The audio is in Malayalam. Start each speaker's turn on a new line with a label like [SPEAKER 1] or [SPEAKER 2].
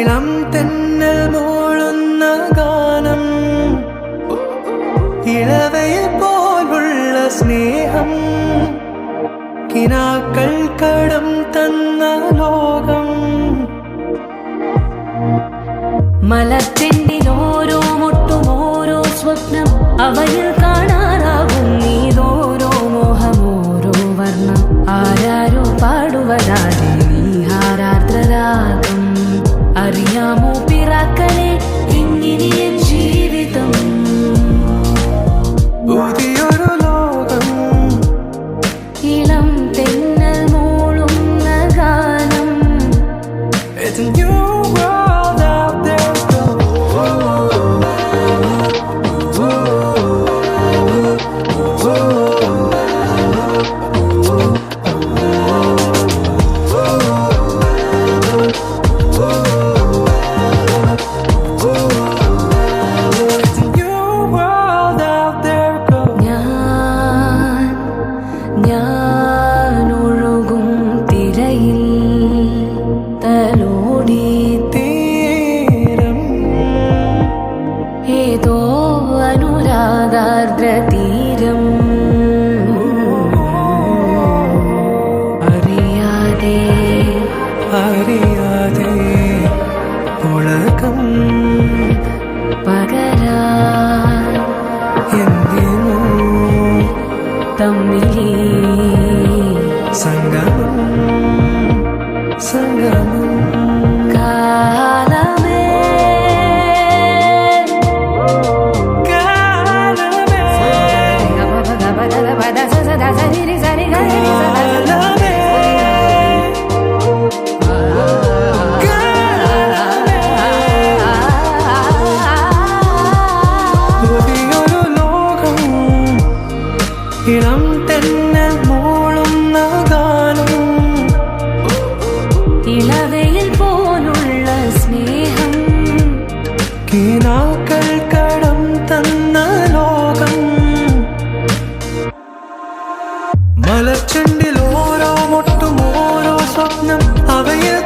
[SPEAKER 1] ഇളം തെന്നൽ മൂളുന്ന ഗാനം. ഇളവയിൽ പോലുള്ള സ്നേഹം. കിനാക്കൾ കടം തന്ന ലോകം.
[SPEAKER 2] മലത്തിന്റെ ഓരോ മുട്ടും ഓരോ സ്വപ്നം അവയിൽ தாராக்களே
[SPEAKER 1] எங்கினி
[SPEAKER 2] என் അനുരാഗാർദ്ര തീരം അറിയാതെ
[SPEAKER 1] അറിയാതെ പുളകം
[SPEAKER 2] പകരാ
[SPEAKER 1] എന്തിനു?
[SPEAKER 2] തമ്മിലേ
[SPEAKER 1] മലച്ചെണ്ടിൽ ഓരോ മുട്ടും ഓരോ സ്വപ്നം അവയിൽ